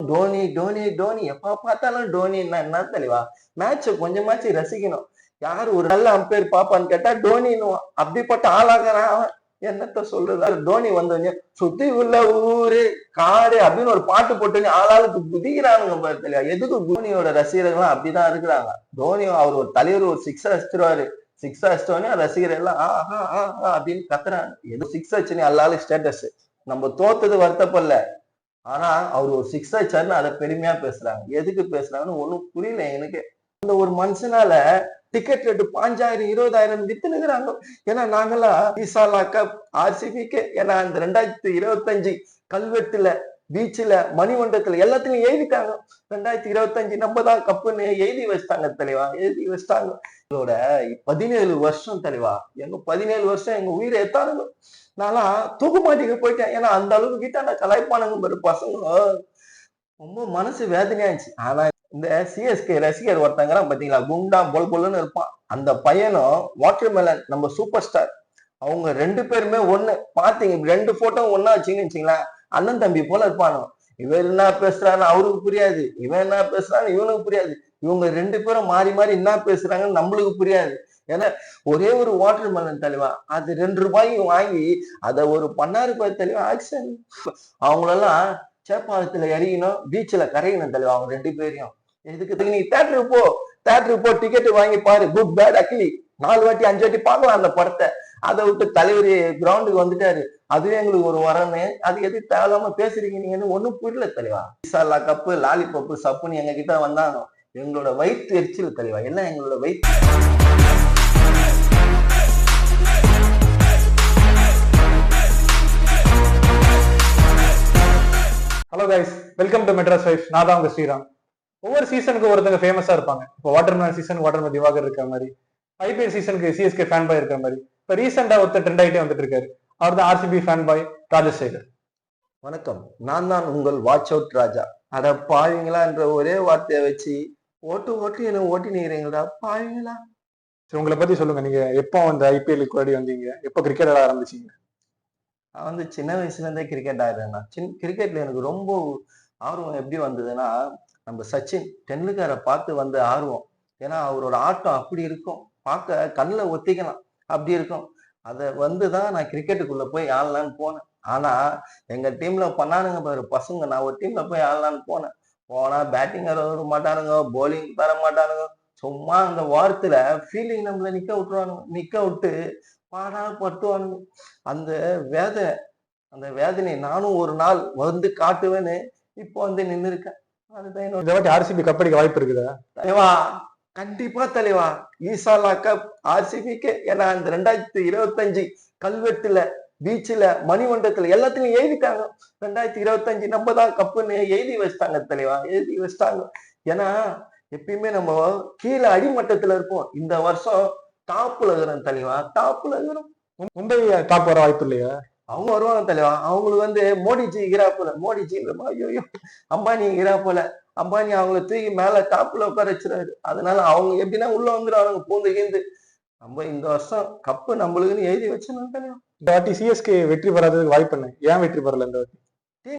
டோனி டோனி டோனி எப்ப பார்த்தாலும் டோனின்னா என்ன தெளிவா மேட்ச் கொஞ்சமாச்சு ரசிக்கணும். யார் ஒரு நல்ல அம்பையர் பாப்பான்னு கேட்டா டோனின்னு அப்படிப்பட்ட ஆளாகிறான் அவன். என்னத்த சொல்றது? டோனி வந்தவங்க சுத்தி உள்ள ஊரு காடு அப்படின்னு ஒரு பாட்டு போட்டோன்னே ஆளாளுக்கு குதிக்கிறானுங்க பாரு எதுக்கு தோனியோட ரசிகர்கள்லாம் அப்படிதான் இருக்கிறாங்க? தோனி அவர் ஒரு தலைவர் ஒரு சிக்ஸ் அடிச்சிருவாரு. சிக்ஸ் அடிச்சோடனே ரசிகர் எல்லாம் ஆஹா ஆஹா அப்படின்னு கத்துறாங்க. எது சிக்ஸ் அடிச்சுன்னு எல்லாரும் ஸ்டேட்டஸ் நம்ம தோத்தது வருத்தப்படல. ஆனா அவர் ஒரு சிக்ஸ் அடிச்சாருன்னு அதை பெருமையா பேசுறாங்க. எதுக்கு பேசுறாங்கன்னு ஒண்ணும் புரியல எனக்கு. அந்த ஒரு மனுஷனால டிக்கெட் ரேட்டு பாஞ்சாயிரம் இருபதாயிரம் வித்துனுக்குறாங்க ஏன்னா நாங்களாம் விசாலா கப் ஆர்சிபிக்கு ஏன்னா அந்த ரெண்டாயிரத்தி இருபத்தஞ்சு கல்வெட்டுல பீச்சில் மணிமண்டலத்துல எல்லாத்துலயும் எழுதிட்டாங்க. ரெண்டாயிரத்தி இருபத்தஞ்சு நம்ம தான் கப்புன்னு எழுதி வச்சிட்டாங்க தெளிவா எழுதி வச்சிட்டாங்க. இதோட பதினேழு வருஷம் தெளிவா எங்க பதினேழு வருஷம் எங்க உயிரை எத்தானுங்க. நான்லாம் தூக்கு மாட்டிக்க போயிட்டேன். ஏன்னா அந்த அளவுக்கு வீட்டாண்ட கலாய்ப்பானுங்க பாரு பசங்க. ரொம்ப மனசு வேதனையாச்சு ஆனா இந்த சிஎஸ்கே ரசிகர் ஒருத்தங்கிறான் பாத்தீங்களா குண்டா பொல் பொல்லுன்னு இருப்பான். அந்த பையனும் வாட்டர் மெலன் நம்ம சூப்பர் ஸ்டார். அவங்க ரெண்டு பேருமே ஒண்ணு. பாத்தீங்க ரெண்டு போட்டோ ஒன்னா வச்சீங்கன்னு வச்சுங்களேன். அண்ணன் தம்பி போல இருப்பானோ. இவன் என்ன பேசுறான்னு அவருக்கு புரியாது. இவன் என்ன பேசுறான்னு இவனுக்கு புரியாது. இவங்க ரெண்டு பேரும் மாறி மாறி என்ன பேசுறாங்கன்னு நம்மளுக்கு புரியாது. ஏன்னா ஒரே ஒரு வாட்டர் மெலன் தெளிவா அது ரெண்டு ரூபாய்க்கு வாங்கி அதை ஒரு பன்னாயிரம் ரூபாய் தெளிவா ஆக்சன் அவங்களெல்லாம் சேப்பாளத்துல இறங்கணும் பீச்சில் கரையணும் தெளிவா அவங்க ரெண்டு பேரையும். இதுக்கு நீ தேட்டருக்கு போ தேட்டருக்கு போ டிக்கெட் வாங்கி பாரு குட் பேட் அக்லி நாலு வாட்டி அஞ்சு வாட்டி பார்க்கலாம் அந்த படத்தை. அதை விட்டு தலைவர் கிரவுண்டுக்கு வந்துட்டாரு. அதுவே எங்களுக்கு ஒரு வரமே அது எது தேவையில்லாம பேசுறீங்க நீங்கன்னு ஒண்ணும் புரியல தெளிவா விசாலா கப்பு லாலிபப்பு சப்புன்னு எங்க கிட்ட வந்தாங்க எங்களோட வயிற்று எரிச்சல் தெளிவா எல்லாம் எங்களோட வயிற்று guys welcome to Madras wife நான் தான் உங்க ஸ்ரீராம். ஒவ்வொரு சீசனுக்கு ஒருத்தங்க ஃபேமஸா இருப்பாங்க. இப்போ வாட்டர்மேன் சீசன் வாட்டர்மேன் திவாகர் இருக்கிற மாதிரி ஐபிஎல் சீசனுக்கு சிஎஸ்கே ஃபேன் பாய் இருக்கிற மாதிரி இப்போ ரீசெண்டா ஒருத்தர் ட்ரெண்ட் ஆகிட்டே வந்துட்டு இருக்காரு. அவர் தான் ஆர்சிபி ஃபேன் பாய் ராஜசேகர் வணக்கம். நான் தான் உங்கள் வாட்ச் அவுட் ராஜா. அட பாவீங்களா என்ற ஒரே வார்த்தையை வச்சு ஓட்டு ஓட்டு என்ன ஓட்டினீங்களா பாவீங்களா? சரி உங்களை பத்தி சொல்லுங்க. நீங்க எப்போ அந்த ஐபிஎல்லுக்கு முன்னாடி வந்தீங்க? எப்போ கிரிக்கெட் விளையாட ஆரம்பிச்சீங்க? நான் வந்து சின்ன வயசுலேருந்தே கிரிக்கெட் ஆடுறேன் சின் கிரிக்கெட்ல எனக்கு ரொம்ப ஆர்வம் எப்படி வந்ததுன்னா நம்ம சச்சின் டெண்டுல்கரை பார்த்து வந்த ஆர்வம். ஏன்னா அவரோட ஆட்டம் அப்படி இருக்கும். பார்க்க கண்ணில் ஒத்திக்கலாம். அப்படி இருக்கும். அதை வந்து தான் நான் கிரிக்கெட்டுக்குள்ளே போய் ஆடலான்னு போனேன். ஆனால் எங்கள் டீமில் பண்ணானுங்க பாரு பசங்க. நான் ஒரு டீமில் போய் ஆடலான்னு போனேன். போனால் பேட்டிங் வர மாட்டானுங்க போலிங் தர மாட்டானுங்க. சும்மா அந்த வாரத்தில் ஃபீலிங் நம்மள நிற்க விட்டுருவானுங்க. நிற்க விட்டு பாடா பட்டுவானுங்க அந்த வேதனை அந்த வேதனை நானும் ஒரு நாள் வந்து காட்டுவேன்னு இப்போ வந்து நின்று இருக்கேன் அதுதான் என்னோட வாட்டி ஆர்சிபி கப்படிக்க வாய்ப்பு இருக்குதா? தலைவா கண்டிப்பா தலைவா. ஈசாலா கப் ஆர்சிபிக்கு ஏன்னா அந்த ரெண்டாயிரத்தி இருபத்தஞ்சு கல்வெட்டுல பீச்சில் மணிமண்டலத்துல எல்லாத்துலயும் எழுதிட்டாங்க. ரெண்டாயிரத்தி இருபத்தஞ்சு நம்ம தான் கப்புன்னு எழுதி வச்சிட்டாங்க தலைவா எழுதி வச்சிட்டாங்க. ஏன்னா எப்பயுமே நம்ம கீழே அடிமட்டத்துல இருப்போம். இந்த வருஷம் டாப்ல இருக்கிறோம் தலைவா? டாப்ல இருக்கிறோம் மும்பை டாப் வர வாய்ப்பு இல்லையா? அவங்க வருவாங்க தலைவா. அவங்களுக்கு வந்து மோடிஜி இருக்கிறா போல மோடிஜி ஐயோ அம்பானி இருக்கிறா போல அம்பானி அவங்கள தூக்கி மேல டாப்ல உட்கார வச்சிருவாரு. அதனால அவங்க எப்படின்னா உள்ள வந்துடுவாங்க பூந்து கீந்து. நம்ம இந்த வருஷம் கப்பு நம்மளுக்குன்னு எழுதி வச்சிருந்தோம் தலைவா. இந்த வாட்டி சிஎஸ்கே வெற்றி பெறாததுக்கு வாய்ப்பு என்ன? ஏன் வெற்றி பெறல இந்த வாட்டி?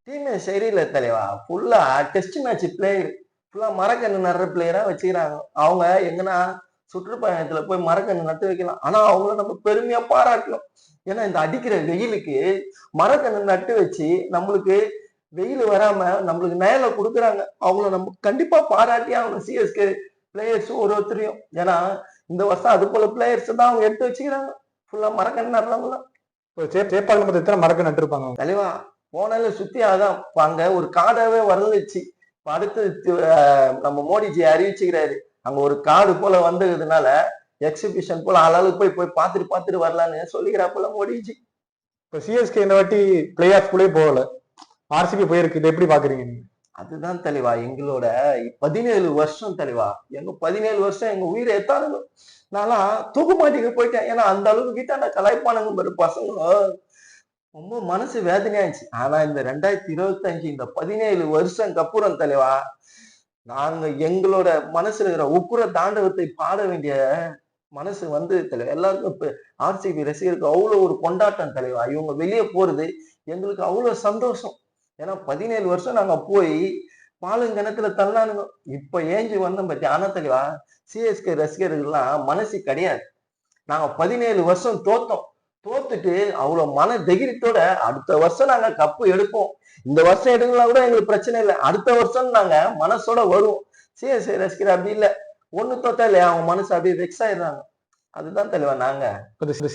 டீமே சரியில்லை தலைவா. ஃபுல்லா டெஸ்ட் மேட்ச் பிளேயர் ஃபுல்லா மரக்கண்ணு நடுற பிளேயரா வச்சுக்கிறாங்க. அவங்க எங்கன்னா சுற்றுப்பயணத்துல போய் மரக்கண்ணு நட்டு வைக்கலாம். ஆனா அவங்கள நம்ம பெருமையா பாராட்டணும். ஏன்னா இந்த அடிக்கிற வெயிலுக்கு மரக்கண்ணு நட்டு வச்சு நம்மளுக்கு வெயில் வராம நம்மளுக்கு நேரில் கொடுக்குறாங்க. அவங்கள நம்ம கண்டிப்பா பாராட்டி அவங்க சிஎஸ்கே பிளேயர்ஸ் ஒரு ஒருத்தரையும். ஏன்னா இந்த வருஷம் அது போல பிளேயர்ஸ் தான் அவங்க எடுத்து வச்சுக்கிறாங்க. ஃபுல்லா மரக்கண்ணு நடுறவங்க இப்போ சே சேப்பாக்கம் மொத்தம் எத்தனை மறக்க நட்டுருப்பாங்க தலைவா போனால சுத்தி அதான். அங்க ஒரு காடாவே இப்ப அடுத்து நம்ம மோடிஜி அறிவிச்சுக்கிறாரு. அங்க ஒரு காடு போல வந்ததுனால எக்ஸிபிஷன் போல ஆளாளுக்கு போய் போய் பார்த்துட்டு பார்த்துட்டு வரலான்னு சொல்லிக்கிறா போல மோடிஜி. இப்போ சிஎஸ்கே இந்த வாட்டி பிளே ஆஃப்குள்ளே போகல. ஆர்சிபி போயிருக்கு. இதை எப்படி பாக்குறீங்க நீங்க? அதுதான் தெளிவா எங்களோட பதினேழு வருஷம் தெளிவா. எங்க பதினேழு வருஷம் எங்க உயிரை எத்தானுங்க. நான்லாம் தூக்கு மாட்டிக்க போயிட்டேன். ஏன்னா அந்த அளவுக்கு வீட்டாண்ட கலாய்ப்பானுங்க பாரு பசங்க. ரொம்ப மனசு வேதனையாச்சு ஆனா இந்த ரெண்டாயிரத்தி இருபத்தஞ்சு இந்த பதினேழு வருஷம் அப்புறம் தெளிவா நாங்க எங்களோட மனசுல இருக்கிற உக்குர தாண்டவத்தை பாட வேண்டிய மனசு வந்து தலைவர் எல்லாருக்கும் இப்ப ஆர்சிபி ரசிகருக்கு அவ்வளவு ஒரு கொண்டாட்டம் தலைவா இவங்க வெளியே போறது எங்களுக்கு அவ்வளவு சந்தோஷம். ஏன்னா பதினேழு வருஷம் நாங்க போய் பாலுங்கிணத்துல தள்ளானுங்க. இப்ப ஏஞ்சி வந்தோம் பத்தி ஆனா தலைவா சிஎஸ்கே ரசிகர்கள்லாம் மனசு கிடையாது. நாங்க பதினேழு வருஷம் தோத்தோம். தோத்துட்டு அவ்வளவு மன தைரியத்தோட அடுத்த வருஷம் நாங்க கப்பு எடுப்போம். இந்த வருஷம் எடுக்கலாம் கூட எங்களுக்கு பிரச்சனை இல்லை. அடுத்த வருஷம் நாங்க மனசோட வருவோம் சிஎஸ்கே ரசிகர் அப்படி இல்ல. ஒண்ணு தோத்தா இல்லையா? அவங்க மனசு அப்படியே வெக்ஸ் ஆயிடுறாங்க. அதுதான் தெளிவா நாங்க.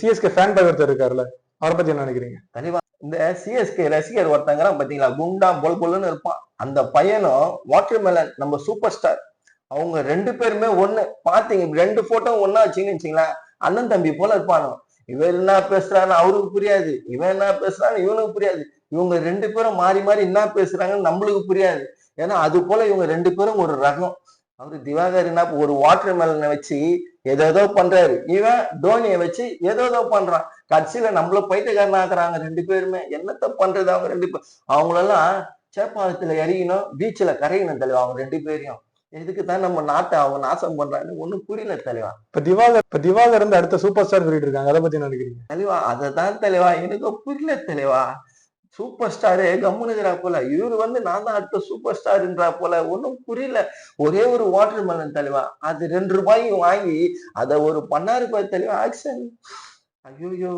சிஎஸ்கே ஃபேன் பாய் ஒருத்தர் இருக்காருல்ல அவரை பத்தி என்ன நினைக்கிறீங்க? தெளிவா இந்த சிஎஸ்கே ரசிகர் ஒருத்தங்கிறான் பாத்தீங்களா குண்டா பொல் பொல்லுன்னு இருப்பான். அந்த பையனும் வாட்டர்மெலன் நம்ம சூப்பர் ஸ்டார். அவங்க ரெண்டு பேருமே ஒண்ணு. பாத்தீங்க ரெண்டு போட்டோ ஒண்ணா வச்சீங்கன்னு வச்சுங்களேன் அண்ணன் தம்பி போல இருப்பானு? இவன் என்ன பேசுறான்னு அவருக்கு புரியாது. இவன் என்ன பேசுறான்னு இவனுக்கு புரியாது. இவங்க ரெண்டு பேரும் மாறி மாறி என்ன பேசுறாங்கன்னு நம்மளுக்கு புரியாது. ஏன்னா அது போல இவங்க ரெண்டு பேரும் ஒரு ரகம். அவரு திவாகர் என்ன ஒரு வாட்டர் மெலனை வச்சு ஏதோ பண்றாரு. இவன் தோனியை வச்சு ஏதோ பண்றான். கட்சியில நம்மள பைத்தியக்காரன் ஆக்குறாங்க ரெண்டு பேருமே. என்னத்த பண்றது அவங்க ரெண்டு பேர் அவங்களெல்லாம் சேப்பாளத்துல இறங்கினோம். பீச்சில் கரையணும் தலைவா அவங்க ரெண்டு பேரையும். எதுக்கு தான் நம்ம நாட்டை அவங்க நாசம் பண்றான்னு ஒண்ணும் புரியல தலைவா இப்ப திவாகர் இப்ப திவாகர் வந்து அடுத்த சூப்பர் ஸ்டார் சொல்லிட்டு இருக்காங்க. அதை பத்தி நினைக்கிறீங்க? தலைவா அதை தான் தலைவா எனக்கு புரியல தலைவா சூப்பர் ஸ்டாரு கம்முனுகிறா போல. இவரு வந்து நான் தான் அடுத்த சூப்பர் ஸ்டார்ன்றா போல. ஒன்றும் புரியல. ஒரே ஒரு வாட்டர் மெலன் தலைவா அது ரெண்டு ரூபாயும் வாங்கி அதை ஒரு பண்ணாரு பாரு தலைவா ஆக்ஷன். ஐயோயோ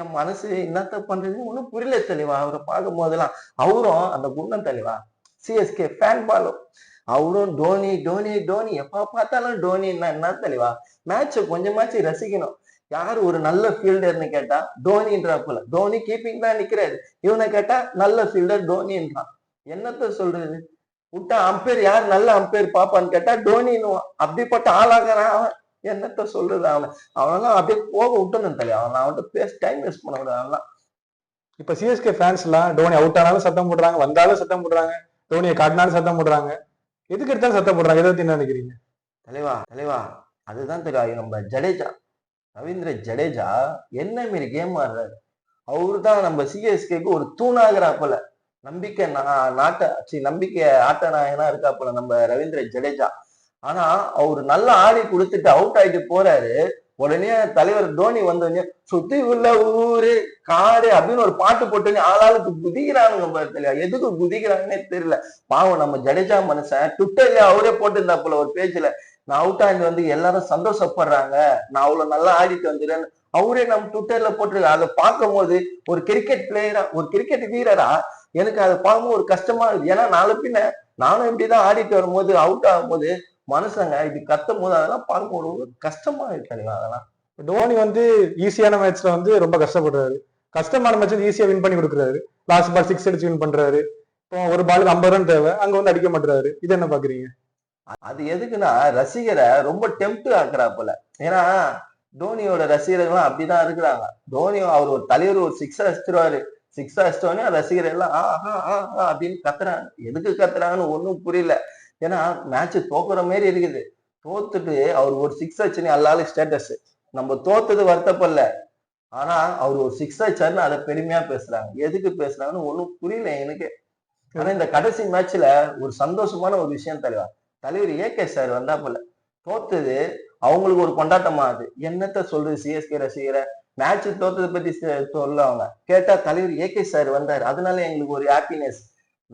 என் மனசு என்னத்த பண்றது ஒன்றும் புரியல தெளிவா. அவரை பார்க்கும் போதெல்லாம் அவரும் அந்த குண்டம் தெளிவா. சிஎஸ்கே ஃபேன் பாலும் அவரும் டோனி டோனி டோனி எப்போ பார்த்தாலும் டோனின்னா என்ன தெளிவா? மேட்சை கொஞ்சமாச்சு ரசிக்கணும். யார் ஒரு நல்ல ஃபீல்டர்னு கேட்டா டோனின்றா போல டோனி கீப்பிங் தான் நிக்கிறாரு. இவனை கேட்டா நல்ல ஃபீல்டர் டோனின்றான் என்னத்த சொல்றது? விட்டா அம்பேர் யார் நல்ல அம்பேர் பாப்பான்னு கேட்டா டோனின்னுவான் அப்படிப்பட்ட ஆளாகிறான் அவன். என்னத்த சொல்றது அவன்? அவனெல்லாம் அப்படியே போக விட்டணும் தலையா அவன் அவன்கிட்ட பேச டைம் வேஸ்ட் பண்ண கூடாது அவன்லாம். இப்ப சிஎஸ்கே ஃபேன்ஸ் எல்லாம் டோனி அவுட் ஆனாலும் சத்தம் போடுறாங்க வந்தாலும் சத்தம் போடுறாங்க டோனியை காட்டினாலும் சத்தம் போடுறாங்க. எதுக்கு எடுத்தாலும் சத்தம் போடுறாங்க எதை பத்தி என்ன நினைக்கிறீங்க? தலைவா தலைவா அதுதான் தெரியும். நம்ம ஜடேஜா ரவீந்திர ஜடேஜா என்ன மாரி கேம் ஆடுறாரு? அவரு தான் நம்ம சிஎஸ்கேக்கு ஒரு தூணாகிறா நம்பிக்கை நாட்ட சரி நம்பிக்கை ஆட்ட நாயனா இருக்கா நம்ம ரவீந்திர ஜடேஜா. ஆனா அவர் நல்லா ஆடி கொடுத்துட்டு அவுட் ஆயிட்டு போறாரு. உடனே தலைவர் தோனி வந்தோடனே சுத்தி உள்ள ஊரு காடு அப்படின்னு ஒரு பாட்டு போட்டோன்னே ஆளாளுக்கு குதிக்கிறானுங்க பாரு எதுக்கு குதிக்கிறாங்கன்னே தெரியல. பாவம் நம்ம ஜடேஜா மனுஷன் ட்விட்டர்ல அவரே போட்டிருந்தா போல ஒரு பேஜ்ல. நான் அவுட் ஆகி வந்து எல்லாரும் சந்தோஷப்படுறாங்க. நான் அவ்வளவு நல்லா ஆடிட்டு வந்துடுறேன்னு அவரே நம்ம ட்விட்டர்ல போட்டிருக்க அதை பார்க்கும்போது ஒரு கிரிக்கெட் பிளேயரா ஒரு கிரிக்கெட் வீரரா எனக்கு அதை பார்க்கும்போது ஒரு கஷ்டமா இருக்குது. ஏன்னா நாளை பின்ன நானும் இப்படிதான் ஆடிட்டு வரும்போது அவுட் ஆகும்போது மனுஷங்க இப்படி கத்தும் போது அதெல்லாம் பார்க்கும்போது கஷ்டமா இருக்கு எனக்கு அதெல்லாம்? டோனி வந்து ஈஸியான மேட்ச்ல வந்து ரொம்ப கஷ்டப்படுறாரு. கஷ்டமான மேட்ச் ஈஸியா வின் பண்ணி கொடுக்குறாரு. லாஸ்ட் பால் சிக்ஸ் அடிச்சு வின் பண்றாரு. இப்போ ஒரு பாலுக்கு ஐம்பது ரன் தேவை. அங்க வந்து அடிக்க மாட்டாரு இது என்ன பாக்குறீங்க? அது எதுக்குன்னா ரசிகரை ரொம்ப டெம்ட் ஆக்குறா போல. ஏன்னா தோனியோட ரசிகர்கள்லாம் அப்படிதான் இருக்கிறாங்க. தோனி அவர் ஒரு தலைவர் ஒரு சிக்ஸ் அடிச்சிருவாரு. சிக்ஸ் அடிச்சிட்டோடனே ரசிகர் எல்லாம் ஆ, ஆ, ஆ, ஆ அப்படின்னு கத்துறாங்க. எதுக்கு கத்துறாங்கன்னு ஒன்றும் புரியல. ஏன்னா மேட்ச் தோக்குற மாதிரி இருக்குது. தோத்துட்டு அவர் ஒரு சிக்ஸ் அச்சுன்னு எல்லாரும் ஸ்டேட்டஸ் நம்ம தோத்தது வருத்தப்படல. ஆனா அவர் ஒரு சிக்ஸ் அச்சாருன்னு அதை பெருமையா பேசுறாங்க. எதுக்கு பேசுறாங்கன்னு ஒன்றும் புரியல எனக்கு. ஆனா இந்த கடைசி மேட்ச்ல ஒரு சந்தோஷமான ஒரு விஷயம் தலைவா. தலைவர் ஏகே சார் வந்தா போல. தோத்தது அவங்களுக்கு ஒரு கொண்டாட்டமா அது. என்னத்த சொல்றது சிஎஸ்கே ரசிகரை? மேட்ச் தோத்ததை பத்தி சொல்ல அவங்க. கேட்டா தலைவர் ஏகே சார் வந்தாரு. அதனால எங்களுக்கு ஒரு ஹாப்பினஸ்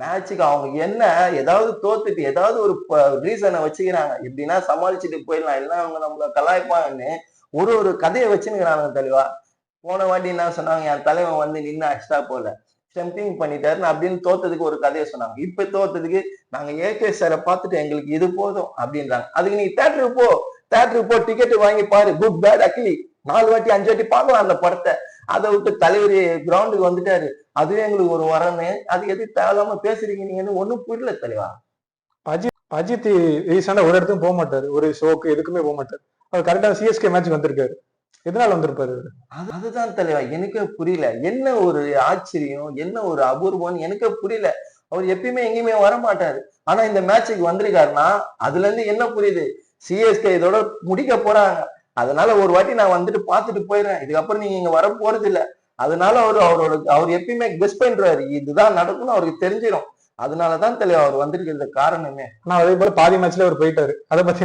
மேட்சுக்கு அவங்க என்ன ஏதாவது தோத்துட்டு ஏதாவது ஒரு ரீசனை வச்சுக்கிறாங்க. எப்படின்னா சமாளிச்சுட்டு போயிடலாம். இல்லைன்னா அவங்க நம்மள கலாய்ப்பாங்கன்னு ஒரு ஒரு கதையை வச்சுனுக்கிறாங்க தலைவா போன வாட்டி என்ன சொன்னாங்க? என் தலைவன் வந்து நின்று அடிச்சிட்டா போல. ஸ்டம்பிங் பண்ணிட்டாருன்னு அப்படின்னு தோத்ததுக்கு ஒரு கதையை சொன்னாங்க. இப்ப தோத்ததுக்கு நாங்க ஏகே சாரை பார்த்துட்டு எங்களுக்கு இது போதும் அப்படின்றாங்க. அதுக்கு நீ தேட்டருக்கு போ. தேட்டருக்கு போ டிக்கெட் வாங்கி பாரு. குட் பேட் அக்லி நாலு வாட்டி அஞ்சு வாட்டி பார்க்கலாம் அந்த படத்தை. அதை விட்டு தலைவர் கிரவுண்டுக்கு வந்துட்டாரு. அதுவே எங்களுக்கு ஒரு வரன்னு அது எது தேவையில்லாம பேசுறீங்க நீங்கன்னு ஒண்ணும் புரியல தலைவா. அஜித் ரீசெண்டா ஒரு இடத்துக்கும் போக மாட்டாரு. ஒரு ஷோக்கு எதுக்குமே போக மாட்டாரு. அவர் கரெக்டா சிஎஸ்கே மேட்ச் வந்திருக்காரு. எதனால வந்திருப்பாரு? அது- அதுதான் தலைவா எனக்கே புரியல. என்ன ஒரு ஆச்சரியம் என்ன ஒரு அபூர்வம்னு எனக்கே புரியல. அவர் எப்பயுமே எங்கேயுமே வர மாட்டாரு ஆனா இந்த மேட்சுக்கு வந்திருக்காருன்னா அதுல இருந்து என்ன புரியுது? சிஎஸ்கே இதோட முடிக்க போறாங்க. அதனால ஒரு வாட்டி நான் வந்துட்டு பார்த்துட்டு போயிடுறேன். இதுக்கப்புறம் நீங்க இங்க வர போறது இல்ல. அதனால அவர் அவரோட அவர் எப்பயுமே கெஸ் பண்றாரு. இதுதான் நடக்கும்னு அவருக்கு தெரிஞ்சிடும் அதனாலதான் தலைவா அவர் வந்திருக்கிறது காரணமே. ஆனா அதே போல பாதி மேட்ச்ல அவர் போயிட்டாரு. அதை பத்தி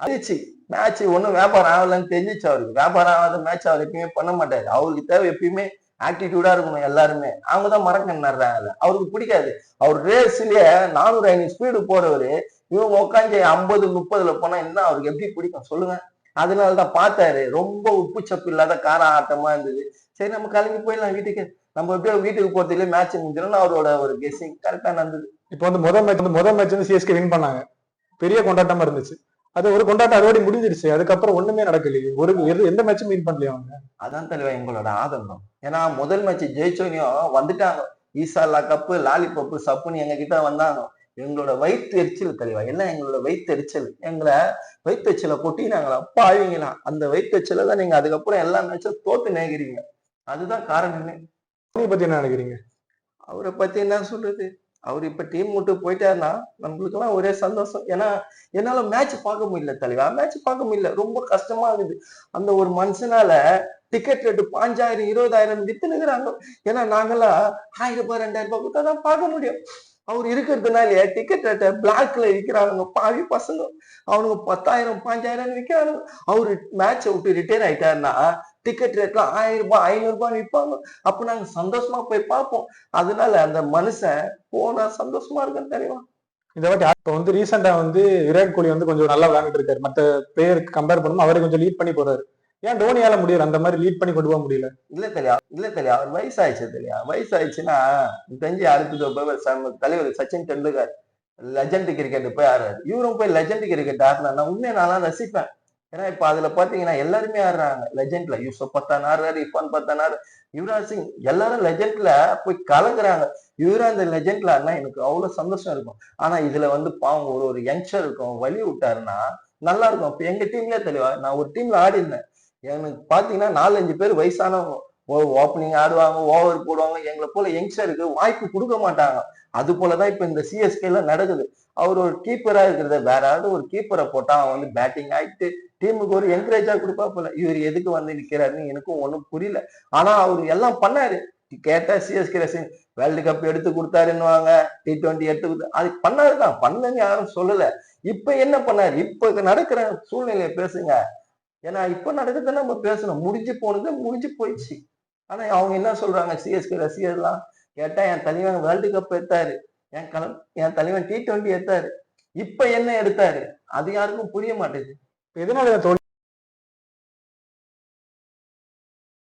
ஆயிடுச்சு. மேட்ச் ஒன்றும் வியாபாரம் ஆகலன்னு தெரிஞ்சிச்சு அவருக்கு. வியாபாரம் ஆகாத மேட்ச் அவர் எப்பயுமே பண்ண மாட்டாரு. அவருக்கு தேவை எப்பயுமே ஆட்டிடியூடா இருக்கணும் எல்லாருமே. அவங்க தான் மறக்க நடுறாங்கல்ல அவருக்கு பிடிக்காது. அவர் ரேஸ்லயே நானூறு ஐநூறு ஸ்பீடு போறவரு இவங்க உட்காந்து ஐம்பது முப்பதுல போனா என்ன அவருக்கு எப்படி பிடிக்கும்? சொல்லுங்க. அதனாலதான் பார்த்தாரு. ரொம்ப உப்பு சப்பு இல்லாத கார ஆட்டமா இருந்தது. சரி நம்ம கிளம்பி போயிடலாம் வீட்டுக்கு. நம்ம எப்படியோ வீட்டுக்கு போறதுல மேட்ச் முடிஞ்சிடும் அவரோட ஒரு கெஸ்ஸிங் கரெக்டா நடந்தது. இப்போ வந்து முதல் மேட்ச் வந்து முதல் மேட்ச் வந்து சிஎஸ்கே வின் பண்ணாங்க. பெரிய கொண்டாட்டமா இருந்துச்சு. அது ஒரு கொண்டாட்டம் அதோட முடிஞ்சிருச்சு. அதுக்கப்புறம் ஒண்ணுமே நடக்கலையே ஒரு எந்த மேட்சும் வின் பண்ணலையா அவங்க? அதான் தலைவா எங்களோட ஆதங்கம் ஏன்னா முதல் மேட்ச் ஜெயிச்சோனையும் வந்துட்டாங்க. ஈசாலா கப்பு லாலிபப்பு சப்புன்னு எங்க கிட்ட வந்தாங்க. எங்களோட வயிற்று எரிச்சல் தலைவா எல்லாம் எங்களோட வயிற்று எரிச்சல் எங்களை வயிற்று எரிச்சலை கொட்டினாங்களா பாவீங்களா அந்த வயிற்று எரிச்சலை தான் நீங்க அதுக்கப்புறம் எல்லா மேட்சும் தோத்து நேகிறீங்க அதுதான் காரணமே. தோனி பத்தி என்ன நினைக்கிறீங்க? அவரை பத்தி என்ன சொல்றது? அவர் இப்ப டீம் விட்டு போயிட்டாருன்னா நம்மளுக்கு எல்லாம் ஒரே சந்தோஷம். ஏன்னா என்னால மேட்ச் பார்க்க முடியல தலைவா மேட்ச் பார்க்க முடியல. ரொம்ப கஷ்டமா இருக்குது அந்த ஒரு மனுஷனால டிக்கெட் ரேட்டு பாஞ்சாயிரம் இருபதாயிரம் வித்துனுக்குறாங்க ஏன்னா நாங்கெல்லாம் ஆயிரம் ரூபாய் ரெண்டாயிரம் ரூபாய் கொடுத்தா தான் பார்க்க முடியும். அவர் இருக்கிறதுனாலே டிக்கெட் ரேட்டை பிளாக்ல இருக்கிறாங்க பாவி பசங்க. அவனுங்க பத்தாயிரம் பாஞ்சாயிரம் விற்கிறானுங்க அவரு மேட்சை விட்டு ரிட்டையர் ஆயிட்டாருன்னா டிக்கெட் ரேட்ல ஆயிரம் ரூபாய் ஐநூறு ரூபாய் விற்பாங்க அப்ப நாங்க சந்தோஷமா போய் பார்ப்போம். அதனால அந்த மனுஷன் போனா சந்தோஷமா இருக்குன்னு தெரியுமா? இந்த வாட்டி இப்போ வந்து ரீசெண்டா வந்து விராட் கோலி வந்து கொஞ்சம் நல்லா விளையாண்டுட்டு இருக்காரு. மற்ற பிளேயருக்கு கம்பேர் பண்ணும் அவரை கொஞ்சம் லீட் பண்ணி போறாரு. ஏன் தோனியால முடியல? அந்த மாதிரி லீட் பண்ணி கொண்டு போக முடியல. இல்ல தெரியா இல்ல தெரியா அவர் வயசாயிடுச்சு தெரியா வயசாயிடுச்சுன்னா தெரிஞ்சு அடுத்தது போய் தலைவர் சச்சின் டெண்டுல்கர் லெஜண்ட் கிரிக்கெட் போய் ஆடுறாரு. இவரும் போய் லெஜண்ட் கிரிக்கெட் ஆடுனா உண்மையை நான் ரசிப்பேன். ஏன்னா இப்ப அதுல பாத்தீங்கன்னா எல்லாருமே ஆடுறாங்க. லெஜெண்ட்ல யூசப் பத்தான் ஆடுறாரு இப்பான் பத்தான் ஆடுறாரு யுவராஜ் சிங். எல்லாரும் லெஜெண்ட்ல போய் கலக்குறாங்க இவரா அந்த லெஜெண்ட்ல ஆடினா எனக்கு அவ்வளவு சந்தோஷம் இருக்கும். ஆனா இதுல வந்து பாவம் ஒரு ஒரு யங்ஸ்டர் இருக்கும் வழி விட்டாருன்னா நல்லா இருக்கும். இப்ப எங்க டீம்லயே தெளிவா நான் ஒரு டீம்ல ஆடி இருந்தேன் எனக்கு பாத்தீங்கன்னா நாலஞ்சு பேர் வயசானவங்க ஓப்பனிங் ஆடுவாங்க ஓவர் போடுவாங்க. எங்களை போல யங்ஸ்டருக்கு வாய்ப்பு கொடுக்க மாட்டாங்க. அது போலதான் இப்ப இந்த சிஎஸ்கே எல்லாம் நடக்குது. அவர் ஒரு கீப்பரா இருக்கிறத வேற யாராவது ஒரு கீப்பரை போட்டா அவன் வந்து பேட்டிங் ஆயிட்டு டீமுக்கு ஒரு என்கரேஜா கொடுப்பா போல. இவர் எதுக்கு வந்து நிக்கிறாருன்னு எனக்கும் ஒண்ணும் புரியல. ஆனா அவர் எல்லாம் பண்ணாரு. கேட்டா சிஎஸ்கே ரசிங் வேர்ல்டு கப் எடுத்து கொடுத்தாருன்னுவாங்க டி டுவெண்ட்டி எடுத்து கொடுத்தா அது பண்ணாருதான். பண்ணன்னு யாரும் சொல்லல. இப்ப என்ன பண்ணாரு? இப்ப நடக்கிற சூழ்நிலையை பேசுங்க. ஏன்னா இப்ப நடக்கிறத நம்ம பேசணும். முடிஞ்சு போனது முடிஞ்சு போயிடுச்சு. ஆனா அவங்க என்ன சொல்றாங்க? சிஎஸ்கே ரசிகர்லாம் கேட்டா என் தலைவன் வேர்ல்டு கப் எடுத்தாரு. என் கலம் என் தலைவன் டி டுவெண்ட்டி எடுத்தாரு. இப்ப என்ன எடுத்தாரு? அது யாருக்கும் புரிய மாட்டேங்குது. இப்ப எதனால